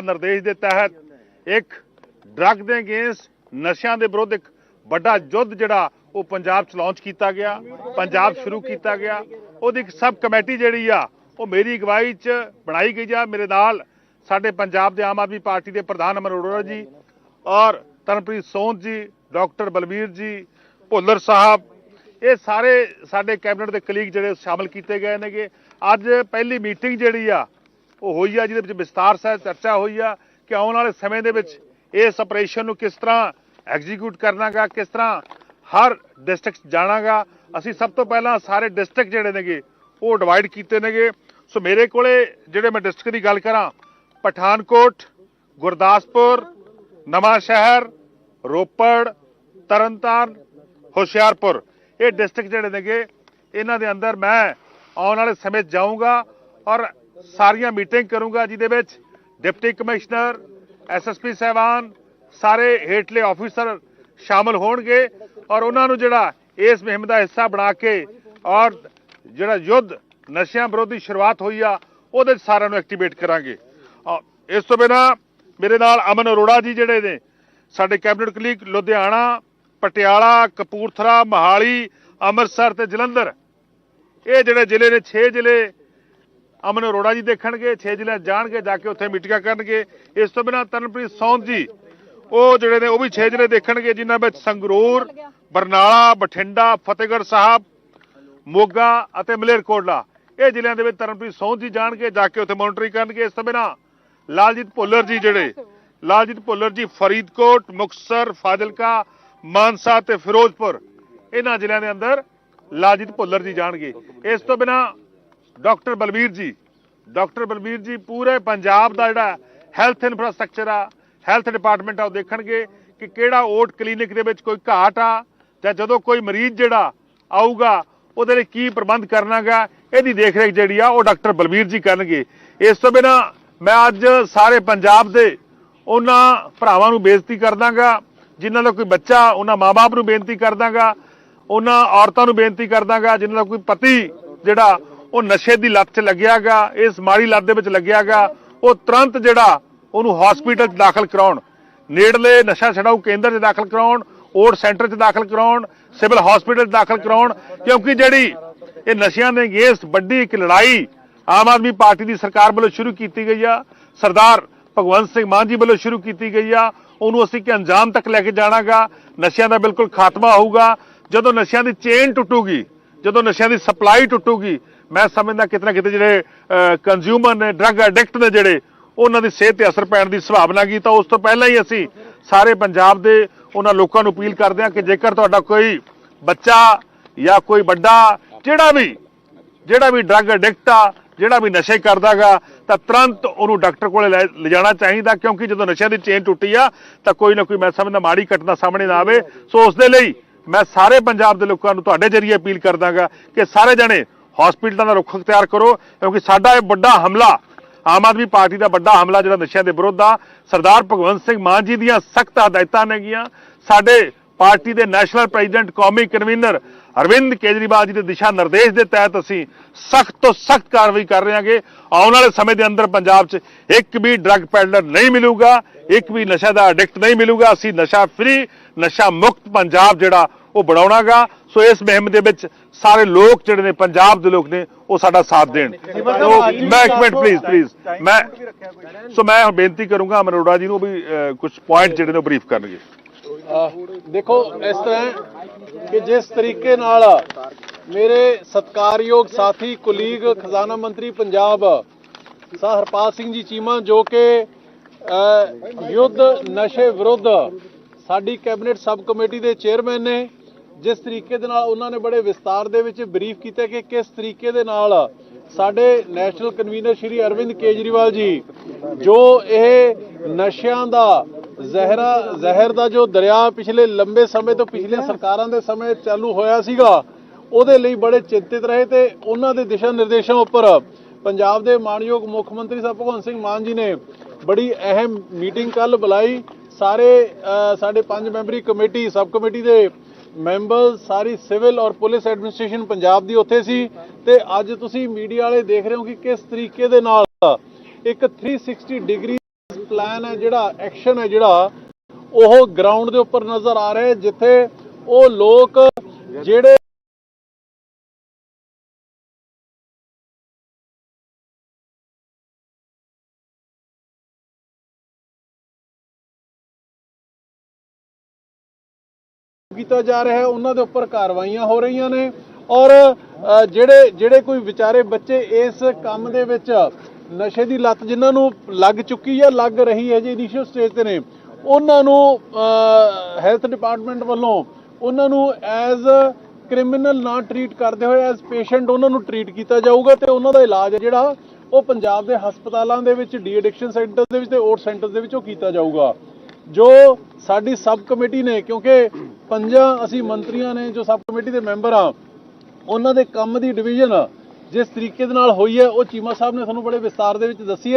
ਨਿਰਦੇਸ਼ ਦੇ ਤਹਿਤ ਇੱਕ ਡਰੱਗ ਦੇ ਅਗੇਂਸਟ ਨਸ਼ਿਆਂ ਦੇ ਵਿਰੁੱਧ ਇੱਕ ਵੱਡਾ ਯੁੱਧ ਜਿਹੜਾ ਉਹ ਪੰਜਾਬ ਚ ਲਾਂਚ ਕੀਤਾ ਗਿਆ, ਪੰਜਾਬ ਸ਼ੁਰੂ ਕੀਤਾ ਗਿਆ। ਉਹਦੀ ਇੱਕ ਸਬ ਕਮੇਟੀ ਜਿਹੜੀ ਆ, ਉਹ ਮੇਰੀ ਅਗਵਾਈ ਚ ਬਣਾਈ ਗਈ ਆ। ਮੇਰੇ ਨਾਲ ਸਾਡੇ ਪੰਜਾਬ ਦੇ ਆਮ ਆਦਮੀ ਪਾਰਟੀ ਦੇ ਪ੍ਰਧਾਨ ਅਮਰ ਅਰੋੜਾ ਜੀ ਔਰ ਤਰਨਪ੍ਰੀਤ ਸੋਹਣ ਜੀ, ਡਾਕਟਰ ਬਲਬੀਰ ਜੀ, ਭੁੱਲਰ ਸਾਹਿਬ, ਇਹ ਸਾਰੇ ਸਾਡੇ ਕੈਬਨਿਟ ਦੇ ਕਲੀਗ ਜਿਹੜੇ ਸ਼ਾਮਲ ਕੀਤੇ ਗਏ ਨੇਗੇ। ਅੱਜ ਪਹਿਲੀ ਮੀਟਿੰਗ ਜਿਹੜੀ ਆ ਉਹ ਹੋਈ ਆ, ਜਿਹਦੇ ਵਿੱਚ ਵਿਸਤਾਰ ਸਹਿਤ ਚਰਚਾ ਹੋਈ ਆ ਕਿ ਆਉਣ ਵਾਲੇ ਸਮੇਂ ਦੇ ਵਿੱਚ ਇਸ ਆਪਰੇਸ਼ਨ ਨੂੰ ਕਿਸ ਤਰ੍ਹਾਂ ਐਗਜ਼ੀਕਿਊਟ ਕਰਨਾਗਾ, ਕਿਸ ਤਰ੍ਹਾਂ ਹਰ ਡਿਸਟ੍ਰਿਕਟ ਜਾਣਾਗਾ। ਅਸੀਂ ਸਭ ਤੋਂ ਪਹਿਲਾਂ ਸਾਰੇ ਡਿਸਟ੍ਰਿਕਟ ਜਿਹੜੇ ਨੇਗੇ, ਉਹ ਡਿਵਾਈਡ ਕੀਤੇ ਨੇਗੇ। ਸੋ ਮੇਰੇ ਕੋਲੇ ਜਿਹੜੇ ਮੈਂ ਡਿਸਟ੍ਰਿਕਟ ਦੀ ਗੱਲ ਕਰਾਂ, ਪਠਾਨਕੋਟ, ਗੁਰਦਾਸਪੁਰ, ਨਵਾਂ ਸ਼ਹਿਰ, ਰੋਪੜ, ਤਰਨਤਾਰਨ, ਹੁਸ਼ਿਆਰਪੁਰ। ਇਹ ਡਿਸਟ੍ਰਿਕਟ ਜਿਹੜੇ ਨੇਗੇ, ਇਹਨਾਂ ਦੇ ਅੰਦਰ ਮੈਂ ਆਉਣ ਵਾਲੇ ਸਮੇਂ ਜਾਊਂਗਾ ਔਰ ਸਾਰੀਆਂ ਮੀਟਿੰਗ ਕਰੂੰਗਾ, ਜਿਹਦੇ ਵਿੱਚ ਡਿਪਟੀ ਕਮਿਸ਼ਨਰ ਐਸਐਸਪੀ ਸਹਿਬਾਨ, ਸਾਰੇ ਹੇਠਲੇ ਆਫੀਸਰ ਸ਼ਾਮਲ ਹੋਣਗੇ ਔਰ ਉਹਨਾਂ ਨੂੰ ਜਿਹੜਾ ਇਸ ਮੁਹਿੰਮ ਦਾ ਹਿੱਸਾ ਬਣਾ ਕੇ ਔਰ ਜਿਹੜਾ ਯੁੱਧ ਨਸ਼ਿਆਂ ਵਿਰੋਧੀ ਸ਼ੁਰੂਆਤ ਹੋਈ ਆ, ਉਹਦੇ 'ਚ ਸਾਰਿਆਂ ਨੂੰ ਐਕਟੀਵੇਟ ਕਰਾਂਗੇ। ਇਸ ਤੋਂ ਬਿਨਾ ਮੇਰੇ ਨਾਲ ਅਮਨ ਅਰੋੜਾ ਜੀ ਜਿਹੜੇ ਨੇ, ਸਾਡੇ ਕੈਬਨਿਟ ਕਲੀਗ ਲੁਧਿਆਣਾ, ਪਟਿਆਲਾ, ਕਪੂਰਥਲਾ, ਮਹਾਲੀ, ਅੰਮ੍ਰਿਤਸਰ ਤੇ ਜਲੰਧਰ, ਇਹ ਜਿਹੜੇ ਜ਼ਿਲ੍ਹੇ ਨੇ 6 ਜ਼ਿਲ੍ਹੇ ਅਮਨ ਅਰੋੜਾ ਜੀ ਦੇਖਣਗੇ 6 ਜ਼ਿਲ੍ਹੇ ਜਾਣਗੇ, ਜਾ ਕੇ ਉੱਥੇ ਮੀਟਿੰਗਾਂ ਕਰਨਗੇ। ਇਸ ਤੋਂ ਬਿਨਾਂ ਤਰਨਪ੍ਰੀਤ ਸੌਂਦ ਜੀ, ਉਹ ਜਿਹੜੇ ਨੇ ਉਹ ਵੀ 6 ਜ਼ਿਲ੍ਹੇ ਦੇਖਣਗੇ, ਜਿਨ੍ਹਾਂ ਵਿੱਚ ਸੰਗਰੂਰ, ਬਰਨਾਲਾ, ਬਠਿੰਡਾ, ਫਤਿਹਗੜ੍ਹ ਸਾਹਿਬ, ਮੋਗਾ ਅਤੇ ਮਲੇਰਕੋਟਲਾ। ਇਹ ਜ਼ਿਲ੍ਹਿਆਂ ਦੇ ਵਿੱਚ ਤਰਨਪ੍ਰੀਤ ਸੌਂਦ ਜੀ ਜਾਣਗੇ, ਜਾ ਕੇ ਉੱਥੇ ਮੋਨਿਟਰਿੰਗ ਕਰਨਗੇ। ਇਸ ਤੋਂ ਬਿਨਾਂ ਲਾਲਜੀਤ ਭੁੱਲਰ ਜੀ ਜਿਹੜੇ, ਲਾਲਜੀਤ ਭੁੱਲਰ ਜੀ ਫਰੀਦਕੋਟ, ਮੁਕਤਸਰ, ਫਾਜ਼ਿਲਕਾ, ਮਾਨਸਾ ਤੇ ਫਿਰੋਜ਼ਪੁਰ, ਇਹਨਾਂ ਜ਼ਿਲ੍ਹਿਆਂ ਦੇ ਅੰਦਰ ਲਾਲਜੀਤ ਭੁੱਲਰ ਜੀ ਜਾਣਗੇ। ਇਸ ਤੋਂ ਬਿਨਾ ਡਾਕਟਰ ਬਲਬੀਰ ਜੀ, ਡਾਕਟਰ ਬਲਬੀਰ ਜੀ, ਪੂਰੇ ਪੰਜਾਬ ਦਾ ਜਿਹੜਾ ਹੈਲਥ ਇਨਫਰਾਸਟ੍ਰਕਚਰ ਆ ਹੈਲਥ ਡਿਪਾਰਟਮੈਂਟ ਆ, ਉਹ ਦੇਖਣਗੇ ਕਿ ਕਿਹੜਾ ਓਟ ਕਲੀਨਿਕ ਦੇ ਵਿੱਚ ਕੋਈ ਘਾਟ ਆ ਜਾਂ ਜਦੋਂ ਕੋਈ ਮਰੀਜ਼ ਜਿਹੜਾ ਆਊਗਾ, ਉਹਦੇ ਲਈ ਕੀ ਪ੍ਰਬੰਧ ਕਰਨਾਗਾ, ਇਹਦੀ ਦੇਖਰੇਖ ਜਿਹੜੀ ਆ, ਉਹ ਡਾਕਟਰ ਬਲਬੀਰ ਜੀ ਕਰਨਗੇ। ਇਸ ਤੋਂ ਬਿਨਾ ਮੈਂ ਅੱਜ ਸਾਰੇ ਪੰਜਾਬ ਦੇ ਉਹਨਾਂ ਭਰਾਵਾਂ ਨੂੰ ਬੇਨਤੀ ਕਰਦਾਗਾ, ਜਿਨ੍ਹਾਂ ਦਾ ਕੋਈ ਬੱਚਾ, ਉਹਨਾਂ ਮਾਪੇ ਨੂੰ ਬੇਨਤੀ ਕਰਦਾਗਾ, ਉਹਨਾਂ ਔਰਤਾਂ ਨੂੰ ਬੇਨਤੀ ਕਰਦਾਗਾ, ਜਿਨ੍ਹਾਂ ਦਾ ਕੋਈ ਪਤੀ ਜਿਹੜਾ ਉਹ ਨਸ਼ੇ ਦੀ ਲੱਤ 'ਚ ਲੱਗਿਆਗਾ, ਇਸ ਮਾੜੀ ਲੱਤ ਦੇ ਵਿੱਚ ਲੱਗਿਆਗਾ, ਉਹ ਤੁਰੰਤ ਜਿਹੜਾ ਉਹਨੂੰ ਹਸਪੀਟਲ 'ਚ ਦਾਖਲ ਕਰਾਉਣ। ਨੇੜਲੇ ਨਸ਼ਾ ਛਡਾਊ ਕੇਂਦਰ 'ਚ ਦਾਖਲ ਕਰਾਉਣ ਓਡ ਸੈਂਟਰ 'ਚ ਦਾਖਲ ਕਰਾਉਣ, ਸਿਵਲ ਹਸਪੀਟਲ 'ਚ ਦਾਖਲ ਕਰਾਉਣ, ਕਿਉਂਕਿ ਜਿਹੜੀ ਇਹ ਨਸ਼ਿਆਂ ਦੇ ਅਗੇਂਸਟ ਵੱਡੀ ਇੱਕ ਲੜਾਈ ਆਮ ਆਦਮੀ ਪਾਰਟੀ ਦੀ ਸਰਕਾਰ ਵੱਲੋਂ ਸ਼ੁਰੂ ਕੀਤੀ ਗਈ ਆ, ਸਰਦਾਰ ਭਗਵੰਤ ਸਿੰਘ ਮਾਨ ਜੀ ਵੱਲੋਂ ਸ਼ੁਰੂ ਕੀਤੀ ਗਈ ਆ, ਉਹਨੂੰ ਅਸੀਂ ਕਿ ਅੰਜਾਮ ਤੱਕ ਲੈ ਕੇ ਜਾਣਾਗਾ, ਨਸ਼ਿਆਂ ਦਾ ਬਿਲਕੁਲ ਖਾਤਮਾ ਹੋਊਗਾ, ਜਦੋਂ ਨਸ਼ਿਆਂ ਦੀ ਚੇਨ ਟੁੱਟੂਗੀ ਜਦੋਂ ਨਸ਼ਿਆਂ ਦੀ ਸਪਲਾਈ ਟੁੱਟੂਗੀ, ਮੈਂ ਸਮਝਦਾ ਕਿਤੇ ਨਾ ਕਿਤੇ ਜਿਹੜੇ ਕੰਜ਼ਿਊਮਰ ਨੇ ਡਰੱਗ ਐਡਿਕਟ ਨੇ ਜਿਹੜੇ, ਉਹਨਾਂ ਦੀ ਸਿਹਤ ਤੇ ਅਸਰ ਪੈਣ ਦੀ ਸੰਭਾਵਨਾ ਕੀ, ਤਾਂ ਉਸ ਤੋਂ ਪਹਿਲਾਂ ਹੀ ਅਸੀਂ ਸਾਰੇ ਪੰਜਾਬ ਦੇ ਉਹਨਾਂ ਲੋਕਾਂ ਨੂੰ ਅਪੀਲ ਕਰਦੇ ਹਾਂ ਕਿ ਜੇਕਰ ਤੁਹਾਡਾ ਕੋਈ ਬੱਚਾ ਜਾਂ ਕੋਈ ਵੱਡਾ, ਜਿਹੜਾ ਵੀ ਜਿਹੜਾ ਵੀ ਡਰੱਗ ਐਡਿਕਟ ਆ, ਜਿਹੜਾ ਵੀ ਨਸ਼ੇ ਕਰਦਾਗਾ, ਤਾਂ ਤੁਰੰਤ ਉਹਨੂੰ ਡਾਕਟਰ ਕੋਲੇ ਲੈ, ਲਿਜਾਣਾ ਚਾਹੀਦਾ, ਕਿਉਂਕਿ ਜਦੋਂ ਨਸ਼ਿਆਂ ਦੀ ਚੇਨ ਟੁੱਟੀ ਆ, ਤਾਂ ਕੋਈ ਨਾ ਕੋਈ, ਮੈਂ ਸਮਝਦਾ ਮਾੜੀ ਘਟਨਾ ਸਾਹਮਣੇ ਨਾ ਆਵੇ। ਸੋ ਉਸ ਦੇ ਲਈ ਮੈਂ ਸਾਰੇ ਪੰਜਾਬ ਦੇ ਲੋਕਾਂ ਨੂੰ ਤੁਹਾਡੇ ਜਰੀਏ ਅਪੀਲ ਕਰਦਾਗਾ ਕਿ ਸਾਰੇ ਜਣੇ ਹਸਪੀਟਲਾਂ ਦਾ ਰੁੱਖ ਅਖਤਿਆਰ ਕਰੋ, ਕਿਉਂਕਿ ਸਾਡਾ ਇਹ ਵੱਡਾ ਹਮਲਾ, ਆਮ ਆਦਮੀ ਪਾਰਟੀ ਦਾ ਵੱਡਾ ਹਮਲਾ ਜਿਹੜਾ ਨਸ਼ਿਆਂ ਦੇ ਵਿਰੁੱਧ ਆ, ਸਰਦਾਰ ਭਗਵੰਤ ਸਿੰਘ ਮਾਨ ਜੀ ਦੀਆਂ ਸਖਤ ਹਦਾਇਤਾਂ ਨੇਗੀਆਂ ਸਾਡੇ ਪਾਰਟੀ ਦੇ ਨੈਸ਼ਨਲ ਪ੍ਰੈਜ਼ੀਡੈਂਟ ਕੌਮੀ ਕਨਵੀਨਰ ਅਰਵਿੰਦ ਕੇਜਰੀਵਾਲ ਜੀ ਦੇ ਦਿਸ਼ਾ ਨਿਰਦੇਸ਼ ਦੇ ਤਹਿਤ ਅਸੀਂ ਸਖਤ ਤੋਂ ਸਖਤ ਕਾਰਵਾਈ ਕਰ ਰਹੇ ਹਾਂਗੇ ਆਉਣ ਵਾਲੇ ਸਮੇਂ ਦੇ ਅੰਦਰ ਪੰਜਾਬ 'ਚ ਇੱਕ ਵੀ ਡਰੱਗ ਪੈਡਲਰ ਨਹੀਂ ਮਿਲੂਗਾ ਇੱਕ ਵੀ ਨਸ਼ਾ ਦਾ ਐਡਿਕਟ ਨਹੀਂ ਮਿਲੂਗਾ। ਅਸੀਂ ਨਸ਼ਾ ਫ੍ਰੀ ਨਸ਼ਾ ਮੁਕਤ ਪੰਜਾਬ ਜਿਹੜਾ ਉਹ ਬਣਾਉਣਾਗਾ। ਸੋ ਇਸ ਮੁਹਿੰਮ ਦੇ ਵਿੱਚ ਸਾਰੇ ਲੋਕ ਜਿਹੜੇ ਨੇ ਪੰਜਾਬ ਦੇ ਲੋਕ ਨੇ ਉਹ ਸਾਡਾ ਸਾਥ ਦੇਣ। ਸੋ ਮੈਂ ਇੱਕ ਮਿੰਟ ਪਲੀਜ਼ ਪਲੀਜ਼ ਮੈਂ ਸੋ ਮੈਂ ਬੇਨਤੀ ਕਰੂੰਗਾ ਅਮਰ ਅਰੋੜਾ ਜੀ ਨੂੰ ਵੀ ਕੁਝ ਪੁਆਇੰਟ ਜਿਹੜੇ ਨੇ ਬਰੀਫ ਕਰਨਗੇ। ਦੇਖੋ, ਇਸ ਤਰ੍ਹਾਂ ਕਿ ਜਿਸ ਤਰੀਕੇ ਨਾਲ ਮੇਰੇ ਸਤਕਾਰਯੋਗ ਸਾਥੀ ਕੁਲੀਗ ਖਜ਼ਾਨਾ ਮੰਤਰੀ ਪੰਜਾਬ, ਸਰ ਹਰਪਾਲ ਸਿੰਘ ਜੀ ਚੀਮਾ, ਜੋ ਕਿ ਯੁੱਧ ਨਸ਼ੇ ਵਿਰੁੱਧ ਸਾਡੀ ਕੈਬਨਿਟ ਸਬ ਕਮੇਟੀ ਦੇ ਚੇਅਰਮੈਨ ਨੇ ਜਿਸ ਤਰੀਕੇ ਦੇ ਨਾਲ ਉਹਨਾਂ ਨੇ ਬੜੇ ਵਿਸਤਾਰ ਦੇ ਵਿੱਚ ਬਰੀਫ ਕੀਤਾ ਕਿ ਕਿਸ ਤਰੀਕੇ ਦੇ ਨਾਲ ਸਾਡੇ ਨੈਸ਼ਨਲ ਕਨਵੀਨਰ ਸ਼੍ਰੀ ਅਰਵਿੰਦ ਕੇਜਰੀਵਾਲ ਜੀ, ਜੋ ਇਹ ਨਸ਼ਿਆਂ ਦਾ ਜ਼ਹਿਰਾ ਜ਼ਹਿਰ ਦਾ ਜੋ ਦਰਿਆ ਪਿਛਲੇ ਲੰਬੇ ਸਮੇਂ ਤੋਂ ਪਿਛਲੀਆਂ ਸਰਕਾਰਾਂ ਦੇ ਸਮੇਂ ਚਾਲੂ ਹੋਇਆ ਸੀਗਾ, ਉਹਦੇ ਲਈ ਬੜੇ ਚਿੰਤਿਤ ਰਹੇ ਤੇ ਉਹਨਾਂ ਦੇ ਦਿਸ਼ਾ ਨਿਰਦੇਸ਼ਾਂ ਉੱਪਰ ਪੰਜਾਬ ਦੇ ਮਾਨਯੋਗ ਮੁੱਖ ਮੰਤਰੀ ਸਾਹਿਬ ਭਗਵੰਤ ਸਿੰਘ ਮਾਨ ਜੀ ਨੇ ਬੜੀ ਅਹਿਮ ਮੀਟਿੰਗ ਕੱਲ ਬੁਲਾਈ। ਸਾਰੇ ਸਾਡੇ ਪੰਜ ਮੈਂਬਰੀ ਕਮੇਟੀ, ਸਬ ਕਮੇਟੀ ਦੇ ਮੈਂਬਰ ਸਾਰੀ ਸਿਵਲ ਔਰ ਪੁਲਿਸ ਐਡਮਿਨਿਸਟ੍ਰੇਸ਼ਨ ਪੰਜਾਬ ਦੀ ਉੱਥੇ ਸੀ ਤੇ ਅੱਜ ਤੁਸੀਂ ਮੀਡੀਆ ਵਾਲੇ ਦੇਖ ਰਹੇ ਹੋ ਕਿ ਕਿਸ ਤਰੀਕੇ ਦੇ ਨਾਲ ਇੱਕ 360 ਡਿਗਰੀ ਪਲਾਨ ਹੈ, ਜਿਹੜਾ ਐਕਸ਼ਨ ਹੈ, ਜਿਹੜਾ ਉਹ ਗਰਾਊਂਡ ਦੇ ਉੱਪਰ ਨਜ਼ਰ ਆ ਰਿਹਾ ਜਿੱਥੇ ਉਹ ਲੋਕ ਜਿਹੜੇ ਕੀਤਾ ਜਾ ਰਿਹਾ ਹੈ, ਉਹਨਾਂ ਦੇ ਉੱਪਰ ਕਾਰਵਾਈਆਂ ਹੋ ਰਹੀਆਂ ਨੇ ਔਰ ਜਿਹੜੇ ਜਿਹੜੇ ਕੋਈ ਵਿਚਾਰੇ ਬੱਚੇ ਇਸ ਕੰਮ ਦੇ ਵਿੱਚ ਨਸ਼ੇ ਦੀ ਲੱਤ ਜਿਨ੍ਹਾਂ ਨੂੰ ਲੱਗ ਚੁੱਕੀ ਹੈ, ਲੱਗ ਰਹੀ ਹੈ ਜੇ ਇਨੀਸ਼ੀਅਲ ਸਟੇਜ ਤੇ ਨੇ, ਉਹਨਾਂ ਨੂੰ ਹੈਲਥ ਡਿਪਾਰਟਮੈਂਟ ਵੱਲੋਂ ਉਹਨਾਂ ਨੂੰ ਐਜ਼ ਕ੍ਰਿਮੀਨਲ ਨਾ ਟਰੀਟ ਕਰਦੇ ਹੋਏ ਐਜ਼ ਪੇਸ਼ੈਂਟ ਉਹਨਾਂ ਨੂੰ ਟਰੀਟ ਕੀਤਾ ਜਾਊਗਾ ਤੇ ਉਹਨਾਂ ਦਾ ਇਲਾਜ ਜਿਹੜਾ, ਉਹ ਪੰਜਾਬ ਦੇ ਹਸਪਤਾਲਾਂ ਦੇ ਵਿੱਚ ਡੀ ਐਡਿਕਸ਼ਨ ਸੈਂਟਰ ਦੇ ਵਿੱਚ ਤੇ ਓਟ ਸੈਂਟਰ ਦੇ ਵਿੱਚ ਉਹ ਕੀਤਾ ਜਾਊਗਾ। ਜੋ ਸਾਡੀ ਸਬ ਕਮੇਟੀ ਨੇ, ਕਿਉਂਕਿ ਪੰਜਾਂ ਅਸੀਂ ਮੰਤਰੀਆਂ ਨੇ, ਜੋ ਸਬ ਕਮੇਟੀ ਦੇ ਮੈਂਬਰ ਆ, ਉਹਨਾਂ ਦੇ ਕੰਮ ਦੀ ਡਿਵੀਜ਼ਨ ਜਿਸ ਤਰੀਕੇ ਦੇ ਨਾਲ ਹੋਈ ਹੈ, ਉਹ ਚੀਮਾ ਸਾਹਿਬ ਨੇ ਤੁਹਾਨੂੰ ਬੜੇ ਵਿਸਤਾਰ ਦੇ ਵਿੱਚ ਦੱਸੀ ਹੈ।